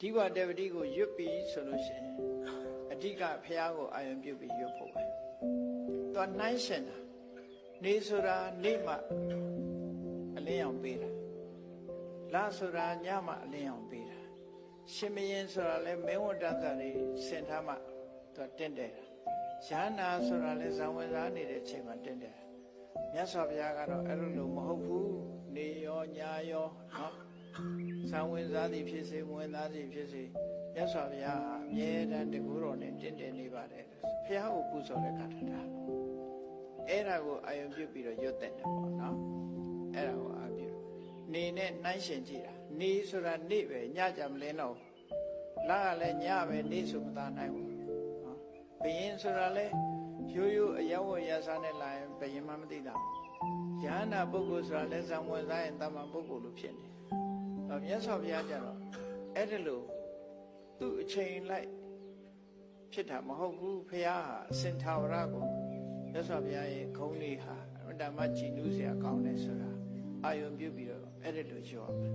ဒီဝတပတိကိုရွတ်ပြီးဆိုလို့ရှိရင်အဓိကဖះကိုအာယုံပြုတ်ပြီးရွတ်ဖို့ပဲသွားနှိုင်းရှင်တာနေဆိုတာနေမှအလင်းအောင်ပေးတာလာဆိုတာညမှအလင်းအောင်ပေးတာရှင်မင်းဆိုတာလဲမင်းဝတ္တသတွေဆင်ထားမှသူတင့်တယ်တာရဟနာဆိုတာလဲဇံဝင်စားနေတဲ့အချိန်မှာတင့်တယ်တာမြတ်စွာဘုရားကတော့အဲ့လိုလိုမဟုတ်ဘူးနေရောညရောနော် ဇံဝင်စားသည်ဖြစ်စေဝင်သားသည်ဖြစ်စေမြတ်စွာဘုရားဟာအမြဲတမ်းတကူတော်နဲ့တင့်တယ်နေပါတယ်ဘုရားကိုပူဇော်တဲ့ခါထတာအဲ့ဒါကိုအာယုံပြုတ်ပြီးတော့ရွတ်တဲ့တယ်ပေါ့နော်အဲ့ဒါကိုအာပြုနေနဲ့နှိုင်းရှင်ကြည့်တာနေဆိုတာနေပဲညကြမလင်းတော့လာကလည်းညပဲနေဆိုမသားနိုင်ဘူးနော်ဘယင်းဆိုတာလည်း ရိုးရိုးအယောဝရစားနဲ့လာရင်ဘယင်းမှမသိတာရဟန္တာပုဂ္ဂိုလ်ဆိုတာလည်းဇံဝင်စားရင်တမန်ပုဂ္ဂိုလ်လိုဖြစ်နေတယ်။မြတ်စွာဘုရားကျတော့အဲ့ဒီလိုသူ့အချိန်လိုက်ဖြစ်တာမဟုတ်ဘူးဖះဟာအစင်ထာဝရကိုမြတ်စွာဘုရားရဲ့ခုံးလေးဟာအမှန်တမ်းကြည်နူးစရာကောင်းတယ်ဆိုတာအာယုံပြုတ်ပြီးတော့အဲ့ဒီလိုပြောရမယ်